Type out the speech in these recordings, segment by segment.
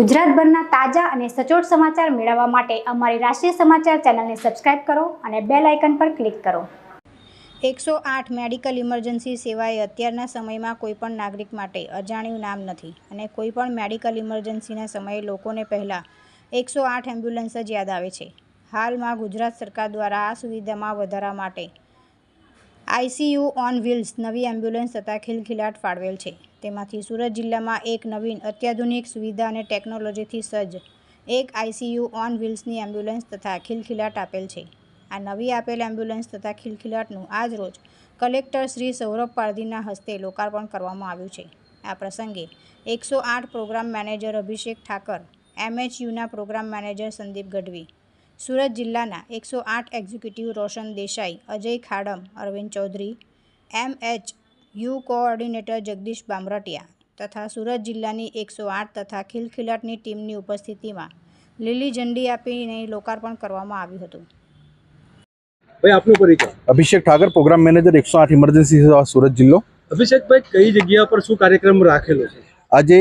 ગુજરાતભરના તાજા અને સચોટ સમાચાર મેળવવા માટે અમારી રાષ્ટ્રીય સમાચાર ચેનલને સબસ્ક્રાઇબ કરો અને બેલ આઇકન પર ક્લિક કરો. એકસો આઠ મેડિકલ ઇમરજન્સી સેવા એ અત્યારના સમયમાં કોઈપણ નાગરિક માટે અજાણ્યું નામ નથી અને કોઈપણ મેડિકલ ઇમરજન્સીના સમયે લોકોને પહેલાં એકસો આઠ એમ્બ્યુલન્સ જ યાદ આવે છે. હાલમાં ગુજરાત સરકાર દ્વારા આ સુવિધામાં વધારા માટે આઈસીયુ ઓન વ્હીલ્સ નવી એમ્બ્યુલન્સ તથા ખિલખિલાટ ફાળવેલ છે. તેમાંથી સુરત જિલ્લામાં એક નવીન અત્યાધુનિક સુવિધા અને ટેકનોલોજીથી સજ્જ. એક આઈસીયુ ઓન વ્હીલ્સની એમ્બ્યુલન્સ તથા ખિલખિલાટ આપેલ છે. આ નવી આપેલ એમ્બ્યુલન્સ તથા ખિલખિલાટનું આજ રોજ કલેક્ટર શ્રી સૌરભ પારધીના હસ્તે લોકાર્પણ કરવામાં આવ્યું છે. આ પ્રસંગે એકસો આઠ પ્રોગ્રામ મેનેજર અભિષેક ઠાકર, એમએચયુના પ્રોગ્રામ મેનેજર સંદીપ ગઢવી, સુરત જિલ્લાના એકસો આઠ executive Roshan Desai, Ajay Khadam, Arvind Chaudhary M H U coordinator Jagdish Bamartiya તથા સુરત જિલ્લાની એકસો આઠ તથા ખિલખિલાટની ટીમની ઉપસ્થિતિમાં લીલી ઝંડી આપીને લોકાર્પણ કરવામાં આવ્યું હતું. ભાઈ આપનો પરિચય. અભિષેક ઠાકર પ્રોગ્રામ મેનેજર એકસો આઠ ઇમરજન્સી સુરત જિલ્લો. અભિષેકભાઈ કઈ જગ્યા પર શું કાર્યક્રમ રાખેલો છે? આજે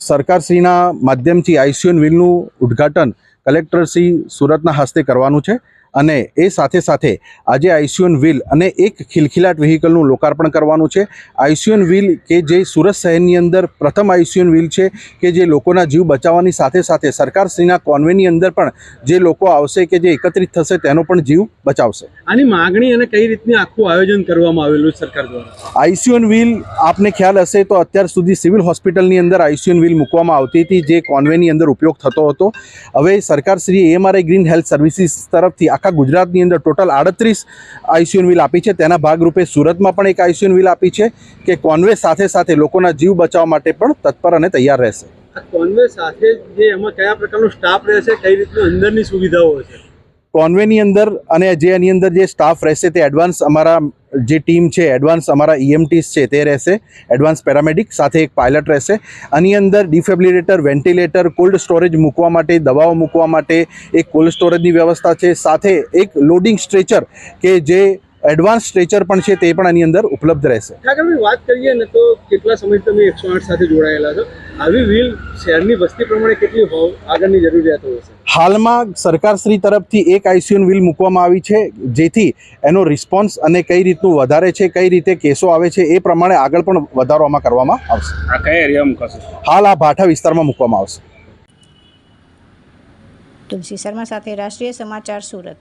સરકારશ્રીના માધ્યમથી આઈસીયુન વ્હીલનું ઉદ્ઘાટન કલેક્ટરશ્રી સુરતના હસ્તે કરવાનું છે. અને એ સાથે સાથે આજે આઈસીયુન વ્હીલ અને એક ખિલખિલાટ વ્હીકલનું લોકાર્પણ કરવાનું છે. આઈસીયુન વ્હીલ કે જે સુરત શહેરની અંદર પ્રથમ આઈસીયુન વ્હીલ છે કે જે લોકોના જીવ બચાવવાની સાથે સાથે સરકારશ્રીના કોન્વેની અંદર પણ જે લોકો આવશે કે જે એકત્રિત થશે તેનો પણ જીવ બચાવશે. આની માગણી અને કઈ રીતની આખું આયોજન કરવામાં આવેલું સરકાર દ્વારા? આઈસીયુન વ્હીલ આપને ખ્યાલ હશે તો અત્યાર સુધી સિવિલ હોસ્પિટલની અંદર આઈસીયુન વ્હીલ મૂકવામાં આવતી હતી જે કોન્વેની અંદર ઉપયોગ થતો હતો. હવે સરકારશ્રીએ એમઆરઆઈ ગ્રીન હેલ્થ સર્વિસીસ તરફથી આખા ગુજરાતની અંદર ટોટલ આડત્રીસ આઈસીયુન વ્હીલ આપી છે. તેના ભાગરૂપે સુરતમાં પણ એક આઈસીયુન વ્હીલ આપી છે કે કોન્વે સાથે સાથે લોકોના જીવ બચાવવા માટે પણ તત્પર અને તૈયાર રહેશે. કોન્વે સાથે જે એમાં કયા પ્રકારનો સ્ટાફ રહેશે, કઈ રીતની અંદરની સુવિધાઓ હશે? કોન્વેની અંદર અને જે એની અંદર જે સ્ટાફ રહેશે તે એડવાન્સ અમારા જે ટીમ છે એડવાન્સ અમારા ઈએમટીસ છે તે રહેશે. એડવાન્સ પેરામેડિક સાથે એક પાયલટ રહેશે. આની અંદર ડિફેબ્લિરેટર વેન્ટિલેટર કોલ્ડ સ્ટોરેજ મૂકવા માટે, દવાઓ મૂકવા માટે એક કોલ્ડ સ્ટોરેજની વ્યવસ્થા છે. સાથે એક લોડિંગ સ્ટ્રેચર કે જે એડવાન્સ સ્ટ્રેચર પણ છે તે પણ આની અંદર ઉપલબ્ધ રહેશે. વાત કરીએ ને તો કેટલા સમય તમે એકસો સાથે જોડાયેલા છો? આવી વ્હીલ શહેરની વસ્તી પ્રમાણે કેટલી હોવ, આગળની જરૂરિયાતો હશે હાલમાં સરકારશ્રી તરફથી એક આઈસીયુન વ્હીલ મૂકવામાં આવી છે જેથી એનો રિસ્પોન્સ અને કઈ રીતનું વધારે છે કઈ રીતે કેસો આવે છે એ પ્રમાણે આગળ પણ વધારવામાં કરવામાં આવશે. આ કયા એરિયા મુકાશે? હાલ આ ભાઠા વિસ્તારમાં મૂકવામાં આવશે. તુલસી શર્મા સાથે રાષ્ટ્રીય સમાચાર સુરત.